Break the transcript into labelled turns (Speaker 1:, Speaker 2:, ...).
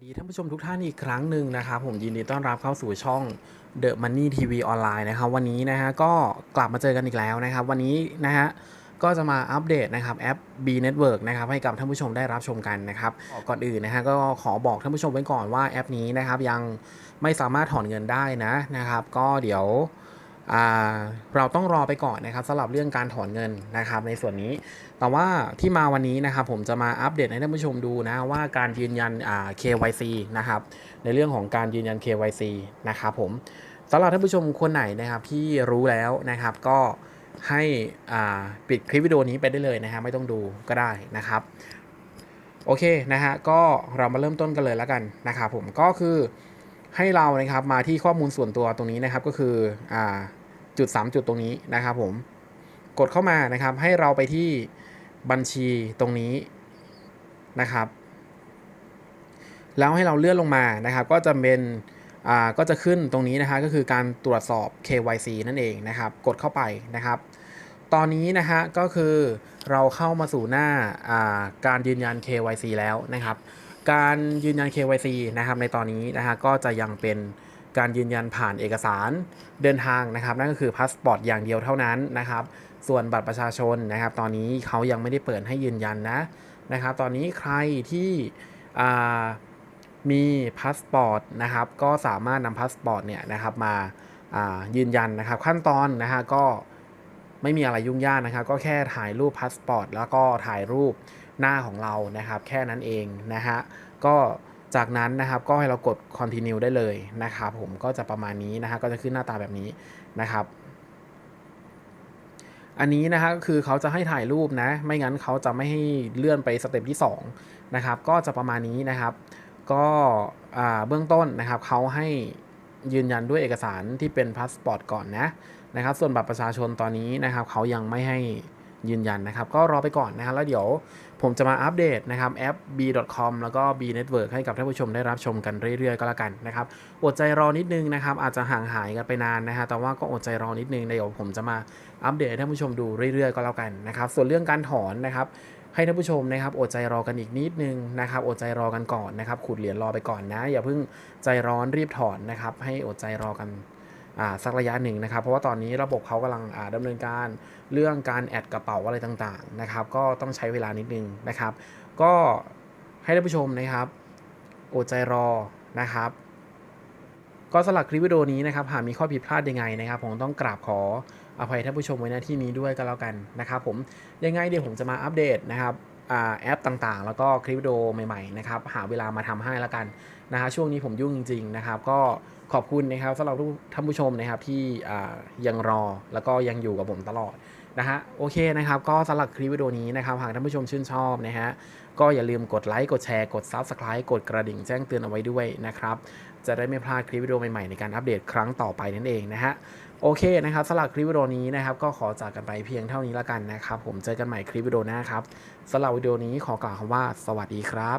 Speaker 1: สดีท่านผู้ชมทุกท่านอีกครั้งหนึ่งนะครับผมยินดีต้อนรับเข้าสู่ช่อง The Money TV ออนไลน์นะครับวันนี้นะฮะก็กลับมาเจอกันอีกแล้วนะครับ วันนี้นะฮะก็จะมาอัปเดตนะครับแอป B Network นะครับให้กับท่านผู้ชมได้รับชมกันนะครับก่อนอื่นนะฮะก็ขอบอกท่านผู้ชมไว้ก่อนว่าแอปนี้นะครับยังไม่สามารถถอนเงินได้นะนะครับ ก็เดี๋ยว เราต้องรอไปก่อนนะครับสำหรับเรื่องการถอนเงินนะครับในส่วนนี้ แต่ว่าที่มาวันนี้นะครับผมจะมาอัปเดตให้ท่านผู้ชมดูนะว่าการยืนยันอ่า KYC นะครับในเรื่องของการยืนยัน KYC นะครับผมสำหรับท่านผู้ชมคนไหนนะครับที่รู้แล้วนะครับก็ให้อ่าปิดคลิปวิดีโอนี้ไปได้เลยนะฮะไม่ต้องดูก็ได้นะครับโอเคนะฮะก็เรามาเริ่มต้นกันเลยแล้วกันนะครับผมก็คือให้เรานะครับมาที่ข้อมูลส่วนตัวตรงนี้นะครับก็คืออ่า จุด 3 จุดตรงนี้นะครับผมกดเข้ามานะครับให้เราไปที่บัญชีตรงนี้นะครับ แล้วให้เราเลื่อนลงมานะครับ ก็จะเป็นอ่าก็จะขึ้นตรงนี้นะฮะก็คือการตรวจสอบ KYC นั่นเองนะครับ กดเข้าไปนะครับ ตอนนี้นะฮะก็คือเราเข้ามาสู่หน้าอ่าการยืนยัน KYC แล้วนะครับ การยืนยัน KYC นะครับในตอนนี้นะฮะก็จะยังเป็น การยืนยันผ่านเอกสารเดินทางนะครับ นั่นก็คือพาสปอร์ตอย่างเดียวเท่านั้นนะครับ ส่วนบัตรประชาชนนะครับ ตอนนี้เขายังไม่ได้เปิดให้ยืนยันนะนะครับ ตอนนี้ใครที่มีพาสปอร์ตนะครับ ก็สามารถนำพาสปอร์ตเนี่ยนะครับมายืนยันนะครับ ขั้นตอนนะฮะก็ไม่มีอะไรยุ่งยากนะครับ ก็แค่ถ่ายรูปพาสปอร์ตแล้วก็ถ่ายรูปหน้าของเรานะครับ แค่นั้นเองนะฮะก็ จากนั้นนะครับก็ให้เรากด continue ได้เลยนะครับผมก็จะประมาณนี้นะฮะก็จะขึ้นหน้าตาแบบนี้นะครับ อันนี้นะฮะก็คือเขาจะให้ถ่ายรูปนะ ไม่งั้นเขาจะไม่ให้เลื่อนไปสเต็ปที่2นะครับก็จะประมาณนี้นะครับ ก็เบื้องต้นนะครับเขาให้ยืนยันด้วยเอกสารที่เป็นพาสปอร์ตก่อนนะนะครับ ส่วนบัตรประชาชนตอนนี้นะครับเขายังไม่ให้ ยืนยันนะครับ ก็รอไปก่อนนะครับแล้วเดี๋ยวผมจะมาอัปเดตนะครับแอป b.com แล้วก็ b network ให้กับท่านผู้ชมได้รับชมกันเรื่อยๆ ก็แล้วกันนะครับอดใจรอนิดนึงนะครับอาจจะห่างหายกันไปนานนะฮะแต่ว่าก็อดใจรอนิดนึงเดี๋ยวผมจะมาอัปเดตให้ท่านผู้ชมดูเรื่อยๆ ก็แล้วกันนะครับส่วนเรื่องการถอนนะครับให้ท่านผู้ชมนะครับอดใจรอกันอีกนิดนึงนะครับอดใจรอกันก่อนนะครับขุดเหรียญรอไปก่อนนะ อย่าเพิ่งใจร้อนรีบถอนนะครับให้อดใจรอกัน สักระยะหนึ่งนะครับ เพราะว่าตอนนี้ระบบเขากำลังอ่าดำเนินการเรื่องการแอดกระเป๋าอะไรต่างๆนะครับ ก็ต้องใช้เวลานิดนึงนะครับ ก็ให้ท่านผู้ชมนะครับอดใจรอนะครับก็สำหรับคลิปวิดีโอนี้นะครับหากมีข้อผิดพลาดยังไงนะครับผมต้องกราบขออภัยท่านผู้ชมไว้ณที่นี้ด้วยก็แล้วกันนะครับผมยังไงเดี๋ยวผมจะมาอัปเดตนะครับ แอปต่างๆ แล้วก็คลิปวิดีโอใหม่ๆนะครับหาเวลามาทำให้แล้วกันนะฮะช่วงนี้ผมยุ่งจริงๆนะครับก็ขอบคุณนะครับสำหรับท่านผู้ชมนะครับที่ยังรอแล้วก็ยังอยู่กับผมตลอดนะฮะโอเคนะครับก็สำหรับคลิปวิดีโอนี้นะครับหากท่านผู้ชมชื่นชอบนะฮะ ก็อย่าลืมกดไลค์กดแชร์กด Subscribe กดกระดิ่งแจ้งเตือนเอาไว้ด้วยนะครับ จะได้ไม่พลาดคลิปวิดีโอใหม่ๆในการอัปเดตครั้งต่อไปนั่นเองนะฮะโอเคนะครับสำหรับคลิปวิดีโอนี้นะครับก็ขอจากกันไปเพียงเท่านี้ละกันนะครับผมเจอกันใหม่คลิปวิดีโอหน้าครับสำหรับวิดีโอนี้ขอกล่าวคำว่า สวัสดีครับ